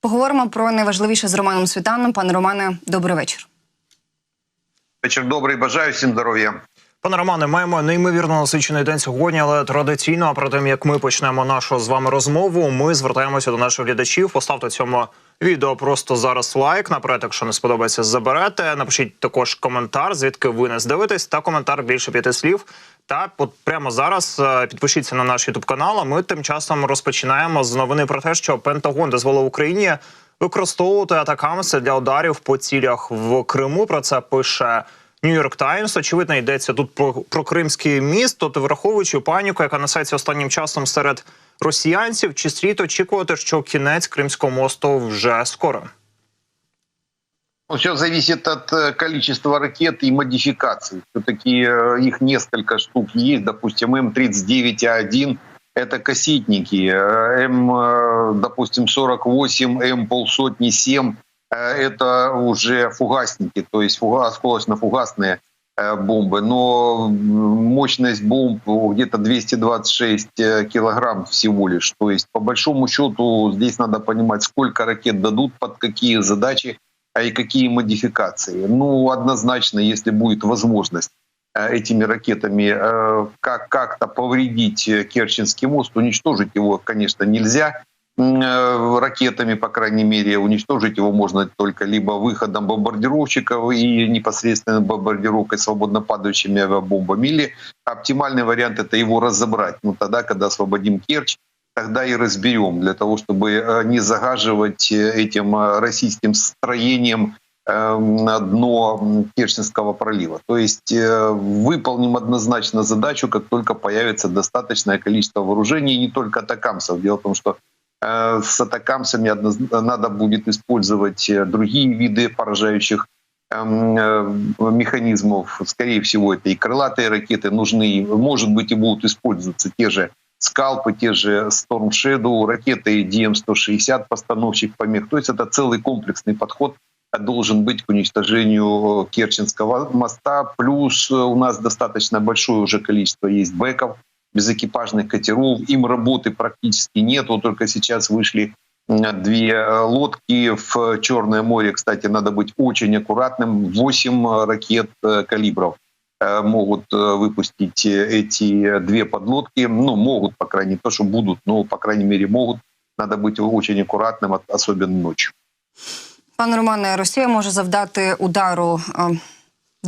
Поговоримо про найважливіше з Романом Світаном. Пане Романе, добрий вечір. Вечір добрий, бажаю всім здоров'я. Пане Романе, маємо неймовірно насичений день сьогодні, але традиційно, про тим як ми почнемо нашу з вами розмову, ми звертаємося до наших глядачів. Поставте цьому відео просто зараз лайк. Наперед, якщо не сподобається, заберете. Напишіть також коментар, звідки ви нас дивитесь, та коментар більше п'яти слів. Та от прямо зараз е, підпишіться на наш ютуб канал. А ми тим часом розпочинаємо з новини про те, що Пентагон дозволив Україні використовувати атакамси для ударів по цілях в Криму. Про це пише. Нью-Йорк Таймс. Очевидно, йдеться тут про, про Кримський міст. Тобто, враховуючи паніку, яка несеться останнім часом серед росіянців, чи слід очікувати, що кінець Кримського мосту вже скоро? Все зависит от э, количества ракет и модификаций. Все-таки э, их несколько штук есть. Допустим, М39А1 – это кассетники. Э, М, э, допустим, 48, М полсотни 7 э, – это уже фугасники, то есть фуга- осколочно-фугасные э, бомбы. Но мощность бомб где-то 226 э, килограмм всего лишь. То есть, по большому счету, здесь надо понимать, сколько ракет дадут, под какие задачи, и какие модификации. Ну, однозначно, если будет возможность э, этими ракетами э, как- как-то повредить э, Керченский мост, уничтожить его, конечно, нельзя э, ракетами, по крайней мере, уничтожить его можно только либо выходом бомбардировщиков и непосредственно бомбардировкой свободно падающими авиабомбами, или оптимальный вариант это его разобрать. Ну, тогда, когда освободим Керчь, тогда и разберем, для того, чтобы э, не загаживать э, этим э, российским строением э, на дно Керченского пролива. То есть э, выполним однозначно задачу, как только появится достаточное количество вооружений, и не только атакамсов. Дело в том, что э, с атакамсами надо будет использовать э, другие виды поражающих эм, э, механизмов. Скорее всего, это и крылатые ракеты нужны, может быть, и будут использоваться те же скалпы, те же Storm Shadow, ракеты DM-160, постановщик помех. То есть это целый комплексный подход должен быть к уничтожению э, Керченского моста. Плюс э, у нас достаточно большое уже количество есть бэков, безэкипажных катеров. Им работы практически нет. Вот только сейчас вышли две э, лодки в Черное море. Кстати, надо быть очень аккуратным. 8 ракет э, калибров э, могут э, выпустить э, эти две подлодки. Ну, могут, по крайней мере, то, что будут, но, по крайней мере, могут. Надо быть очень аккуратным, особенно ночью. Пане Романе, Росія може завдати удару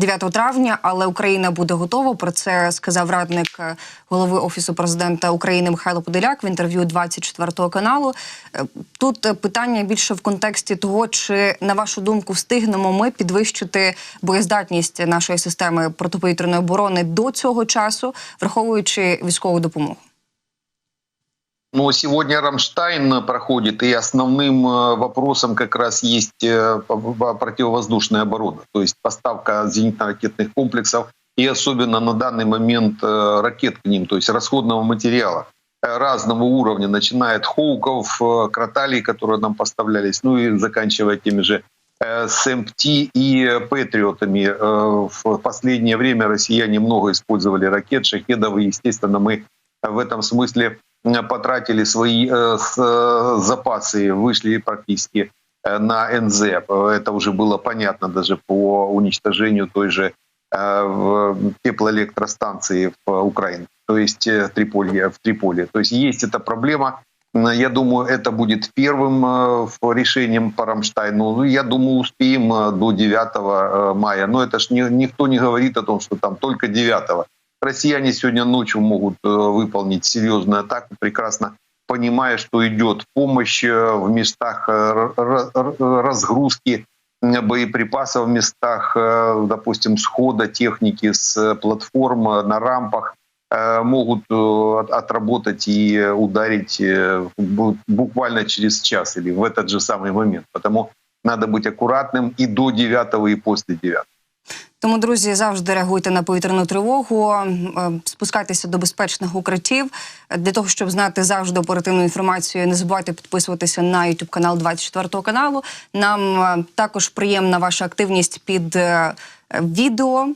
9 травня, але Україна буде готова. Про це сказав радник е, голови офісу президента України Михайло Подоляк в інтерв'ю 24 каналу. Е, Тут е, питання більше в контексті того, чи на вашу думку встигнемо ми підвищити боєздатність нашої системи протиповітряної оборони до цього часу, враховуючи військову допомогу. Но сегодня Рамштайн проходит, и основным э, вопросом как раз есть э, противовоздушная оборона, то есть поставка зенитно-ракетных комплексов и особенно на данный момент э, ракет к ним, то есть расходного материала э, разного уровня, начиная от Хоуков, э, Кроталей, которые нам поставлялись, ну и заканчивая теми же э, СМТ и э, Патриотами. Э, В последнее время россияне много использовали ракет, шахедов, и, естественно, мы в этом смысле э, потратили свои э, с- э, запасы, вышли практически э, на НЗ. Это уже было понятно даже по уничтожению той же э, в теплоэлектростанции в Украине, то есть э, Триполи, в Триполи. То есть есть эта проблема. Я думаю, это будет первым э, в- решением по Рамштайну. Ну, Я думаю, успеем э, до 9 э, мая. Но это ж ни- никто не говорит о том, что там только 9 Россияне сегодня ночью могут э, выполнить серьезную атаку, прекрасно понимая, что идет помощь э, в местах э, разгрузки боеприпасов, в местах, допустим, схода техники с платформ на рампах могут от- отработать и ударить бу- буквально через час или в этот же самый момент. Потому надо быть аккуратным и до 9 и после 9. Тому, друзі, завжди реагуйте на повітряну тривогу, е, спускайтеся до безпечних укриттів. Для того, щоб знати завжди оперативну інформацію, не забувайте підписуватися на YouTube канал 24 каналу. Нам е, також приємна ваша активність під е, відео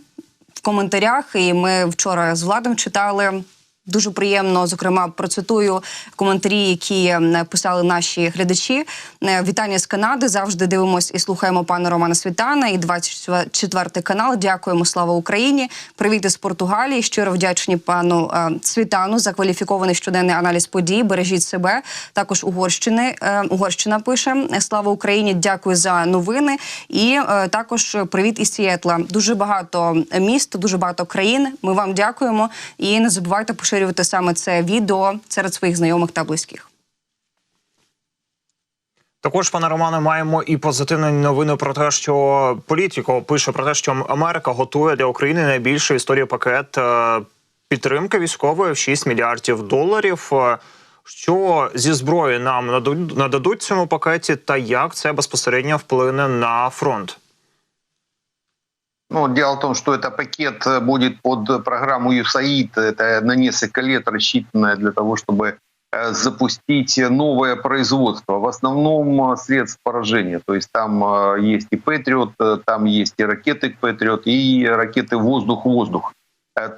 в коментарях. І ми вчора з Владом читали Дуже приємно, зокрема, процитую коментарі, які м, писали наші глядачі. Е, Вітання з Канади. Завжди дивимось і слухаємо пана Романа Світана. І 24 канал. Дякуємо, слава Україні. Привіт із Португалії. Щиро вдячні пану е, Світану за кваліфікований щоденний аналіз подій. Бережіть себе. Також Угорщини е, Угорщина пише Слава Україні! Дякую за новини. І е, також привіт із Сіетла. Дуже багато міст, дуже багато країн. Ми вам дякуємо. І не забувайте поширювати саме це відео серед своїх знайомих та близьких. Також, пане Романе, маємо і позитивні новини про те, що політико пише про те, що Америка готує для України найбільший історії пакет е, підтримки військової в 6 мільярдів доларів. Е, Що зі зброї нам нададуть цьому пакеті, та як це безпосередньо вплине на фронт? Ну, дело в том, что это пакет э, будет под программу USAID. Это на несколько лет рассчитанное для того, чтобы э, запустить новое производство. В основном э, средств поражения. То есть там есть и Патриот, там есть и ракеты Патриот, и ракеты воздух-воздух.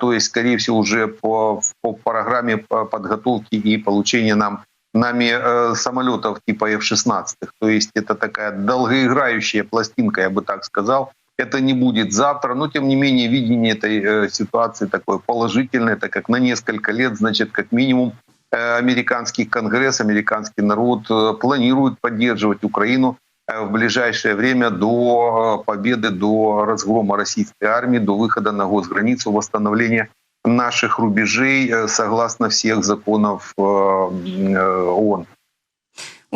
То есть, скорее всего, уже по, по программе по- подготовки и получения нам нами самолетов типа F-16. То есть это такая долгоиграющая пластинка, я бы так сказал. Это не будет завтра, но тем не менее видение этой э, ситуации такое положительное, так как на несколько лет, значит, как минимум э, американский конгресс, американский народ э, планирует поддерживать Украину в ближайшее время до победы, до разгрома российской армии, до выхода на госграницу, восстановления наших рубежей согласно всех законов ООН.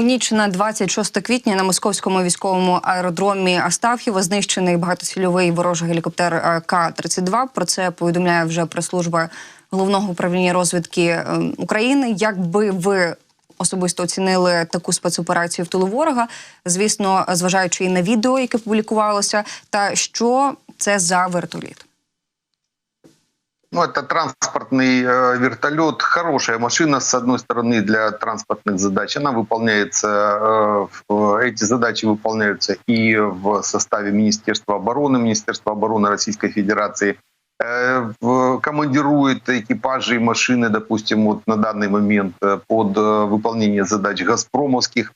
У ніч на 26 квітня на московському військовому аеродромі Астаф'єва знищений багатоцільовий ворожий гелікоптер е, К-32. Про це повідомляє вже прес-служба головного управління розвідки е, України. Як би ви особисто оцінили таку спецоперацію в тилу ворога? Звісно, зважаючи і на відео, яке публікувалося, та що це за вертоліт? Ну, это транспортный э, вертолет, хорошая машина, с одной стороны, для транспортных задач. Она выполняется, э, эти задачи выполняются и в составе Министерства обороны, Министерства обороны Российской Федерации. Э, командирует экипажи и машины, допустим, вот на данный момент под выполнение задач газпромовских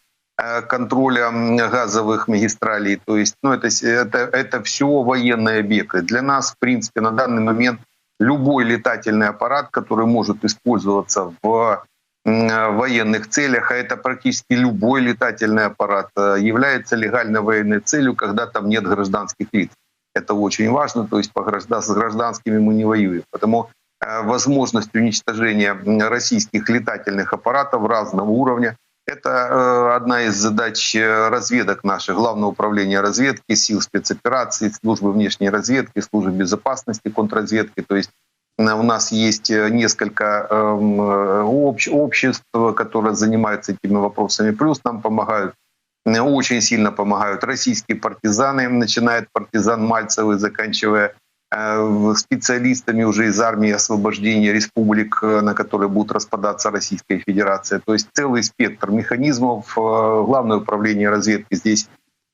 контроля газовых магистралей. То есть, ну, это, это, это все военные объекты. Для нас, в принципе, на данный момент любой летательный аппарат, который может использоваться в э, военных целях, а это практически любой летательный аппарат, э, является легальной военной целью, когда там нет гражданских лиц. Это очень важно, то есть по граждан, с гражданскими мы не воюем. Потому э, возможность уничтожения российских летательных аппаратов разного уровня это э, одна из задач э, разведок наших, Главного управления разведки, сил спецопераций, службы внешней разведки, службы безопасности, контрразведки. То есть э, у нас есть несколько эм, общ- обществ, которые занимаются этими вопросами. Плюс нам помогают, очень сильно помогают российские партизаны, начиная от партизан Мальцевой, заканчивая специалистами уже из армии освобождения республик, э, на которые будет распадаться Российская Федерация. То есть целый спектр механизмов. Э, Главное управление разведки здесь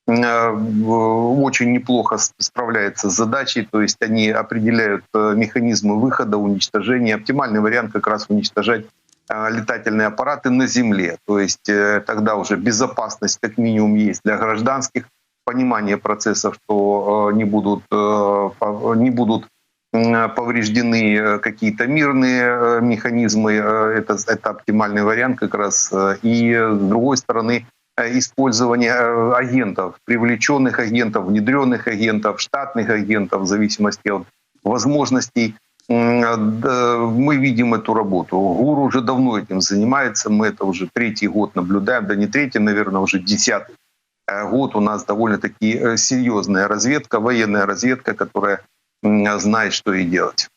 э, очень неплохо справляется с задачей, то есть они определяют э, механизмы выхода, уничтожения. Оптимальный вариант как раз уничтожать э, летательные аппараты на земле. То есть э, тогда уже безопасность как минимум есть для гражданских, понимание процессов, что э, не будут, э, не будут повреждены э, какие-то мирные механизмы. Это, это оптимальный вариант как раз. И с другой стороны, использование агентов, привлеченных агентов, внедренных агентов, штатных агентов, в зависимости от возможностей. Мы видим эту работу. ГУР уже давно этим занимается. Мы это уже третий год наблюдаем. Да не третий, наверное, уже десятый год у нас довольно-таки э, серьезная разведка, военная разведка, которая м, знает, что и делать.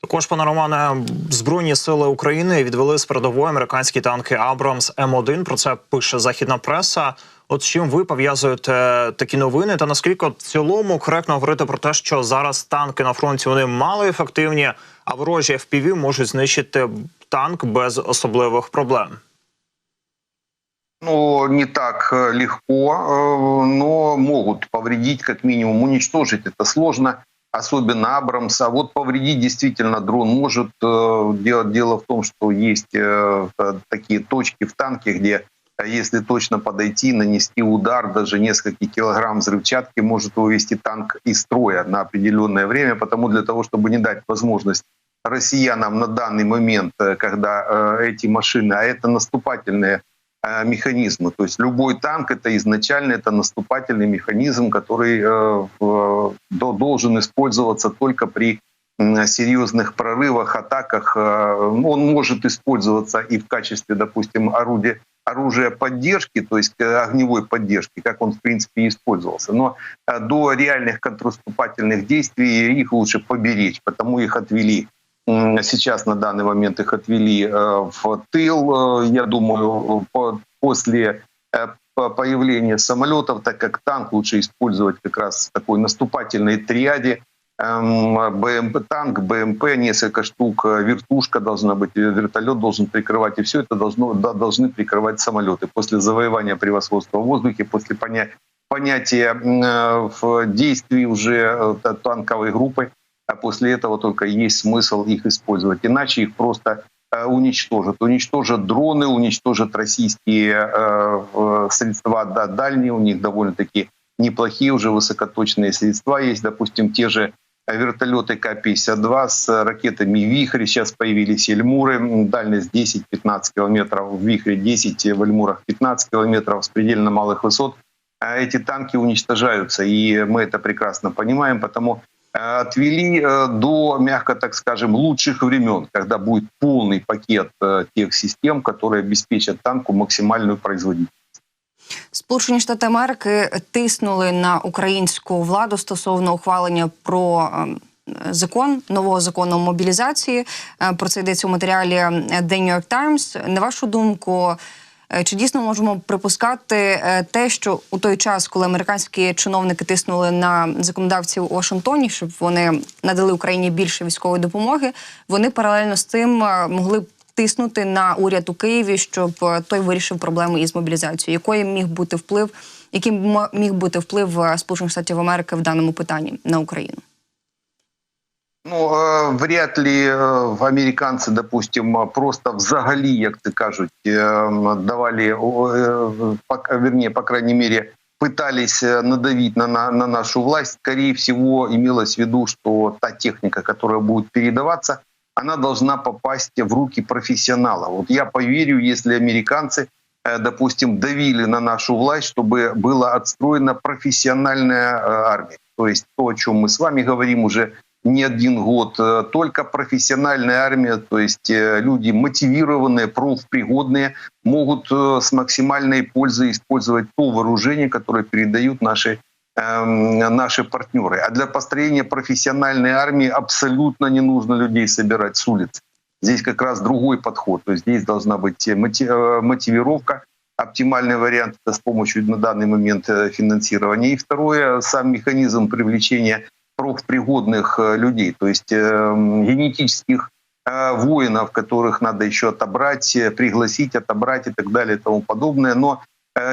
Також, пане Романе, збройні сили України відвели з передової американські танки Абрамс М1. Про це пише західна преса. От з чим ви пов'язуєте такі новини? Та наскільки в цілому коректно говорити про те, що зараз танки на фронті вони мало ефективні, а ворожі FPV можуть знищити танк без особливих проблем? Ну, не так э, легко, э, но могут повредить, как минимум уничтожить. Это сложно. особенно Абрамс. А вот повредить действительно дрон может. Э, Дело, в том, что есть такие точки в танке, где если точно подойти, нанести удар, даже несколько килограмм взрывчатки может вывести танк из строя на определенное время. Потому для того, чтобы не дать возможность россиянам на данный момент, когда эти машины, а это наступательные механизмы. То есть любой танк это изначально это наступательный механизм, который э, до- должен использоваться только при серьезных прорывах, атаках. Э, Он может использоваться и в качестве, допустим, орудия оружия поддержки, то есть э, огневой поддержки, как он в принципе и использовался. Но э, до реальных контрнаступательных действий их лучше поберечь, потому их отвели Сейчас на данный момент их отвели э, в тыл. Э, Я думаю, по- после э, по- появления самолетов, так как танк лучше использовать как раз в такой наступательной триаде. Эм, БМП, танк, БМП, несколько штук, вертушка должна быть, вертолет должен прикрывать, и все это должно, да, должны прикрывать самолеты. После завоевания превосходства в воздухе, после поня- понятия э, в действии уже та- танковой группы, а после этого только есть смысл их использовать. Иначе их просто э, уничтожат. Уничтожат дроны, уничтожат российские э, э, средства. Да, дальние, у них довольно-таки неплохие уже высокоточные средства есть, допустим, те же вертолеты К-52 с ракетами «Вихрь», сейчас появились «Эльмуры», дальность 10-15 километров, в «Вихре» 10, в «Эльмурах» 15 километров. С предельно малых высот. А Эти танки уничтожаются, и мы это прекрасно понимаем, потому отвели э, до, мягко так скажем, лучших времен, когда будет полный пакет э, тех систем, которые обеспечат танку максимальную производительность. Сполучені Штати Америки тиснули на українську владу стосовно ухвалення про ем, закон нового закону мобілізації. Е, Про це йдеться у матеріалі е, The New York Times. На вашу думку, е, чи дійсно можемо припускати е, те, що у той час, коли американські чиновники тиснули на законодавців у Вашингтоні, щоб вони надали Україні більше військової допомоги, вони паралельно з цим е, могли б тиснути на уряд у Києві, щоб е, той вирішив проблеми із мобілізацією. Який міг бути вплив, яким міг бути вплив е, Сполучених Штатів Америки в даному питанні на Україну? Ну, е, вряд ли е, американці, допустим, е, просто взагалі, як це кажуть, е, давали, пок- вернее, по крайней мере, пытались э, надавить на, на, на нашу власть. Скорее всего, имелось в виду, что та техника, которая будет передаваться, она должна попасть в руки профессионала. Вот я поверю, если американцы, э, допустим, давили на нашу власть, чтобы была отстроена профессиональная э, армия. То есть то, о чем мы с вами говорим уже не один год, э, только профессиональная армия, то есть э, люди мотивированные, профпригодные, могут э, с максимальной пользой использовать то вооружение, которое передают наши эм, наши партнеры. А для построения профессиональной армии абсолютно не нужно людей собирать с улиц. Здесь как раз другой подход. То есть здесь должна быть моти- мотивировка. Оптимальный вариант это с помощью на данный момент финансирования. И второе, сам механизм привлечения профпригодных э, людей, то есть э, генетических э, воинов, которых надо еще отобрать, э, пригласить, отобрать и так далее и тому подобное. Но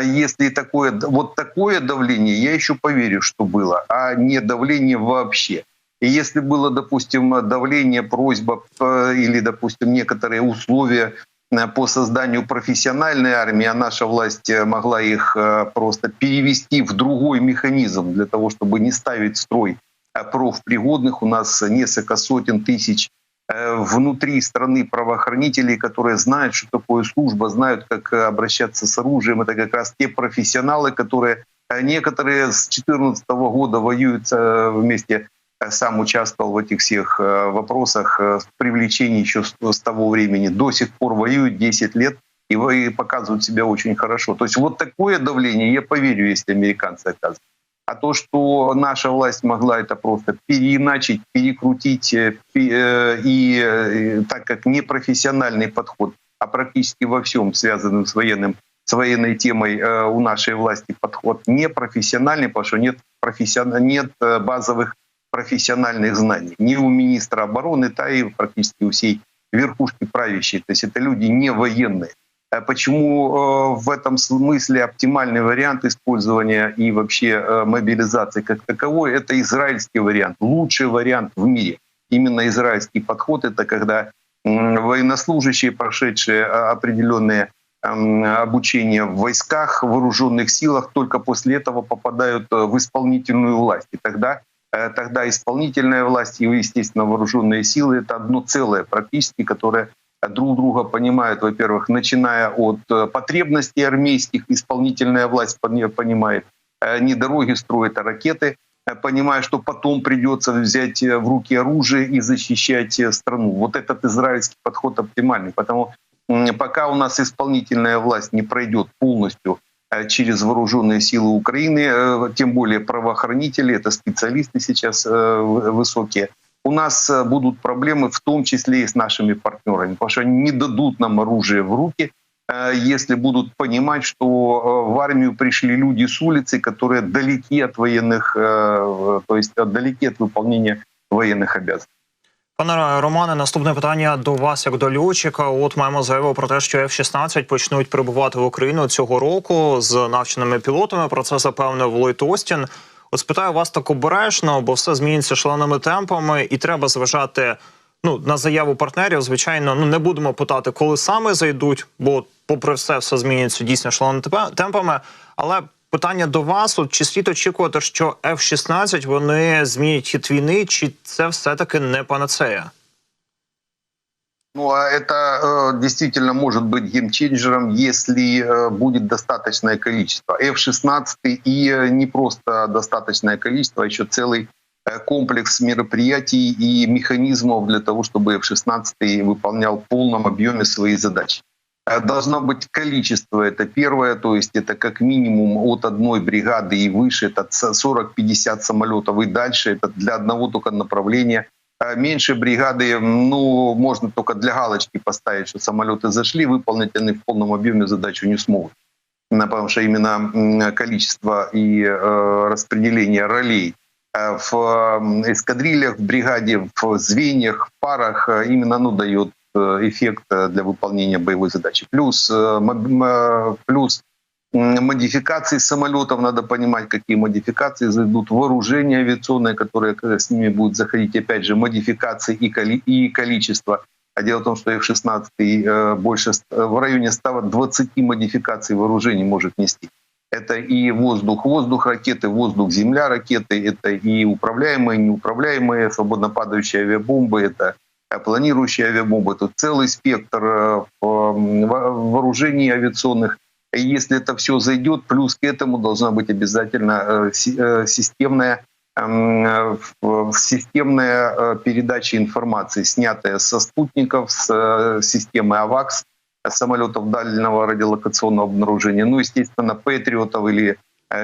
если такое, вот такое давление, я еще поверю, что было, а не давление вообще. И если было, допустим, давление, просьба или, допустим, некоторые условия по созданию профессиональной армии, а наша власть могла их просто перевести в другой механизм для того, чтобы не ставить строй профпригодных. У нас несколько сотен тысяч э, внутри страны правоохранителей, которые знают, что такое служба, знают, как э, обращаться с оружием. Это как раз те профессионалы, которые э, некоторые с 2014 года воюют вместе сам участвовал в этих всех вопросах в привлечении еще с, того времени. До сих пор воюют 10 лет и показывают себя очень хорошо. То есть вот такое давление, я поверю, если американцы оказывают. А то, что наша власть могла это просто переиначить, перекрутить, э, э, и э, так как непрофессиональный подход, а практически во всем связанным с военным с военной темой у нашей власти подход непрофессиональный, потому что нет, профессион... нет базовых профессиональных знаний. Ни у министра обороны, та и практически у всей верхушки правящей. То есть это люди не военные. Э, Почему э, в этом смысле оптимальный вариант использования и вообще э, мобилизации как таковой – это израильский вариант, лучший вариант в мире. Именно израильский подход – это когда военнослужащие, прошедшие а, определенные обучение в войсках, в вооруженных силах, только после этого попадают в исполнительную власть. И тогда, тогда исполнительная власть и, естественно, вооруженные силы — это одно целое практически, которое друг друга понимают, во-первых, начиная от э, потребностей армейских, исполнительная власть пони- понимает, э, не дороги строят, а ракеты, э, понимая, что потом придется взять в руки оружие и защищать страну. Вот этот израильский подход оптимальный. Потому пока у нас исполнительная власть не пройдет полностью через вооруженные силы Украины, тем более правоохранители, это специалисты сейчас высокие, у нас э, будут проблемы в том числе и с нашими партнерами, потому что они не дадут нам оружие в руки, э, если будут понимать, что э, в армию пришли люди с улицы, которые далеки от военных, э, то есть далеки от выполнения военных обязанностей. Пане Романе, наступне питання до вас як до льотчика. От маємо заяву про те, що F-16 почнуть прибувати в Україну цього року з навченими пілотами. Про це запевнив Ллойд Остін. От спитаю вас так обережно, бо все зміниться шаленими темпами, і треба зважати ну на заяву партнерів. Звичайно, ну не будемо питати, коли саме зайдуть, бо, попри все, все змінюється дійсно шаленими темпами. Але питання до вас: от чи слід очікувати, що F-16 вони змінять хід війни, чи це все таки не панацея? Ну, а это э, действительно может быть геймченджером, если э, будет достаточное количество. F-16 и э, не просто достаточное количество, а еще целый э, комплекс мероприятий и механизмов для того, чтобы F-16 выполнял в полном объеме свои задачи. Э, Должно быть количество, это первое, то есть это как минимум от одной бригады и выше, это ц- 40-50 самолетов и дальше, это для одного только направления. А Меньше бригады, ну, можно только для галочки поставить, что самолеты зашли, выполнить они в полном объеме задачу не смогут. Потому что именно количество и э, распределение ролей э, в эскадрильях, в бригаде, в звеньях, в парах э, именно оно дает эффект для выполнения боевой задачи. Плюс, плюс модификации самолетов, надо понимать, какие модификации зайдут, вооружение авиационное, которое э, с ними будет заходить, опять же, модификации и, коли- и количество. А дело в том, что F-16 э, больше э, в районе 120 модификаций вооружений может нести. Это и воздух-воздух ракеты, воздух-земля ракеты, это и управляемые, неуправляемые, свободно падающие авиабомбы, это планирующие авиабомбы. Тут целый спектр вооружений авиационных. Если это все зайдет, плюс к этому должна быть обязательно э, э, системная э, системная передача информации, снятая со спутников, с системы АВАКС, самолетов дальнего радиолокационного обнаружения, ну, естественно, Патриотов или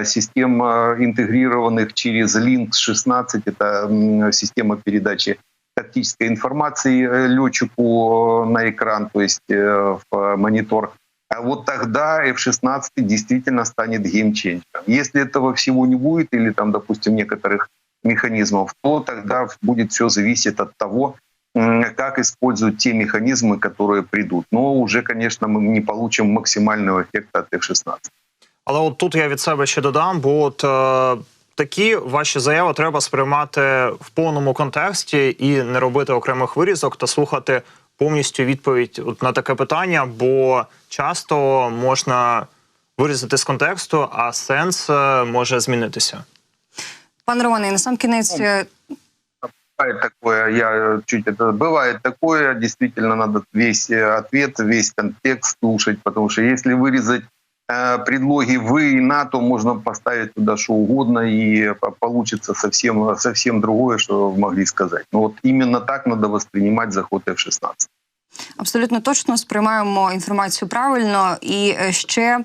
систем интегрированных через Link-16, это система передачи тактической информации летчику на экран, то есть в монитор. А вот тогда F-16 действительно станет геймченджером. Если этого всего не будет, или там, допустим, некоторых механизмов, то тогда будет все зависеть от того, м, как используют те механизмы, которые придут. Но уже, конечно, мы не получим максимального эффекта от F-16. Але от тут я від себе ще додам, бо от е, такі ваші заяви треба сприймати в повному контексті і не робити окремих вирізок та слухати повністю відповідь от на таке питання, бо часто можна вирізати з контексту, а сенс е, може змінитися. Пане Романе, і на сам кінець е, Бывает такое, я э, чуть это бывает такое, действительно надо весь э, ответ, весь контекст слушать, потому что если вырезать э, предлоги вы и на, то можно поставить туда что угодно и по- получится совсем совсем другое, что могли сказать. Но вот именно так надо воспринимать заход F-16. Абсолютно точно сприймаємо інформацію правильно. І е, ще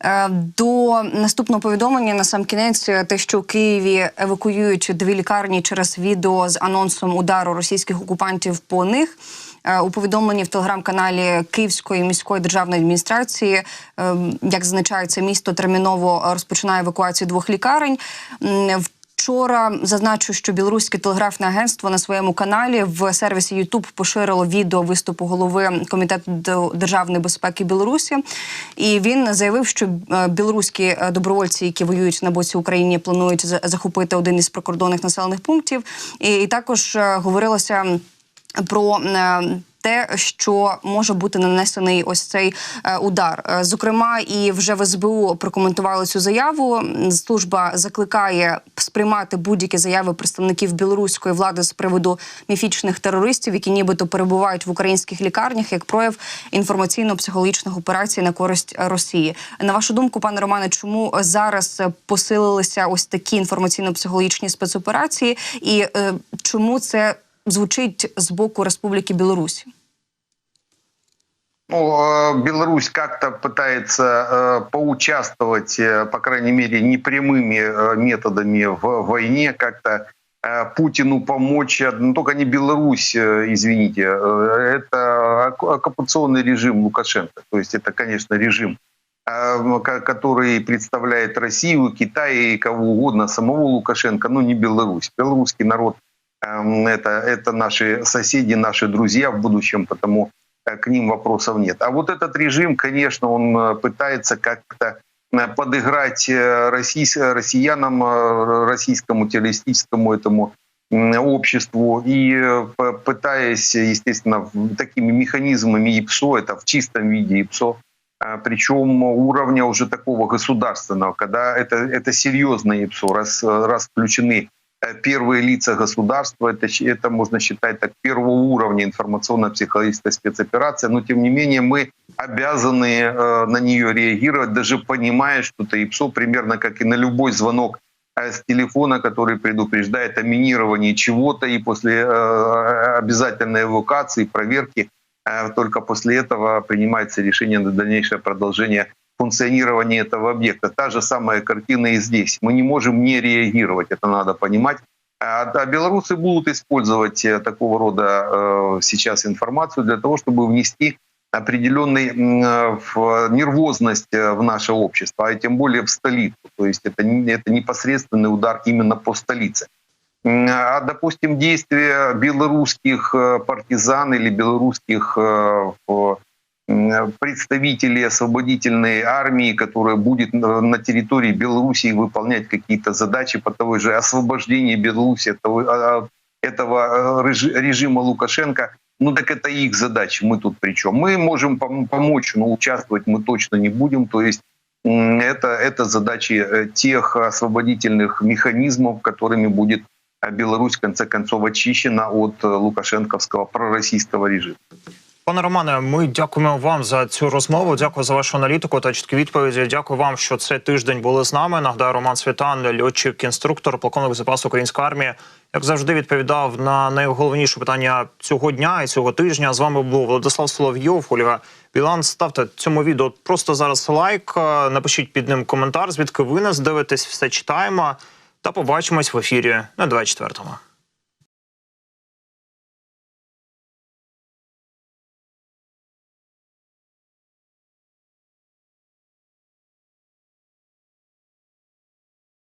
е, до наступного повідомлення на сам кінець, е, те, що у Києві евакуюють дві лікарні через відео з анонсом удару російських окупантів по них. Е, У повідомленні в телеграм-каналі Київської міської державної адміністрації, е, як зазначається, місто терміново розпочинає евакуацію двох лікарень. Вчора зазначу, що білоруське телеграфне агентство на своєму каналі в сервісі YouTube поширило відео виступу голови комітету державної безпеки Білорусі. І він заявив, що е, білоруські е, добровольці, які воюють на боці України, планують за- захопити один із прикордонних населених пунктів. І, також говорилося про е, те, що може бути нанесений ось цей е, удар. Е, Зокрема, і вже в СБУ прокоментували цю заяву. Служба закликає сприймати будь-які заяви представників білоруської влади з приводу міфічних терористів, які нібито перебувають в українських лікарнях, як прояв інформаційно-психологічних операцій на користь Росії. На вашу думку, пане Романе, чому зараз посилилися ось такі інформаційно-психологічні спецоперації, і е, чому це звучить з боку Республіки Білорусь? Ну, э, Беларусь как-то пытается поучаствовать, по крайней мере, непрямыми методами в войне, как-то Путину помочь. Ну, только не Беларусь, э, извините, э, это оккупационный режим Лукашенко. То есть это, конечно, режим, э, ко- который представляет Россию, Китай и кого угодно, самого Лукашенко, но не Беларусь. Белорусский народ это, это наши соседи, наши друзья в будущем, потому э, к ним вопросов нет. А вот этот режим, конечно, он э, пытается как-то э, подыграть россиянам, российскому террористическому этому обществу и пытаясь, естественно, такими механизмами ИПСО, это в чистом виде ИПСО, причем уровня уже такого государственного, когда это, это серьезное ИПСО, раз, раз включены первые лица государства, это, это можно считать так первого уровня информационно-психологическая спецоперация, но тем не менее мы обязаны э, на нее реагировать, даже понимая, что это ИПСО примерно как и на любой звонок э, с телефона, который предупреждает о минировании чего-то, и после э, обязательной эвакуации, проверки, э, только после этого принимается решение на дальнейшее продолжение функционирования этого объекта. Та же самая картина и здесь. Мы не можем не реагировать, это надо понимать. А, да, белорусы будут использовать э, такого рода э, сейчас информацию для того, чтобы внести определенный м, э, в нервозность э, в наше общество, а тем более в столицу. То есть это, это непосредственный удар именно по столице. А, допустим, действия белорусских э, партизан или белорусских э, представителей освободительной армии, которая будет на территории Белоруссии выполнять какие-то задачи по того же освобождению Беларуси того, а, этого э, режи- режима Лукашенко, ну так это их задачи, мы тут при чем? Мы можем пом- помочь, но участвовать мы точно не будем, то есть это, это задачи э, тех освободительных механизмов, которыми будет а Беларусь в конце концов очищена от э, лукашенковского пророссийского режима. Пане Романе, ми дякуємо вам за цю розмову. Дякую за вашу аналітику та чіткі відповіді. Дякую вам, що цей тиждень були з нами. Нагадаю, Роман Світан, льотчик, інструктор, полковник запасу української армії. Як завжди, відповідав на найголовніші питання цього дня і цього тижня. З вами був Владислав Соловйов, Ольга Білан. Ставте цьому відео просто зараз лайк. е, Напишіть під ним коментар, звідки ви нас дивитесь, все читаємо. Та побачимось в ефірі на 24-му.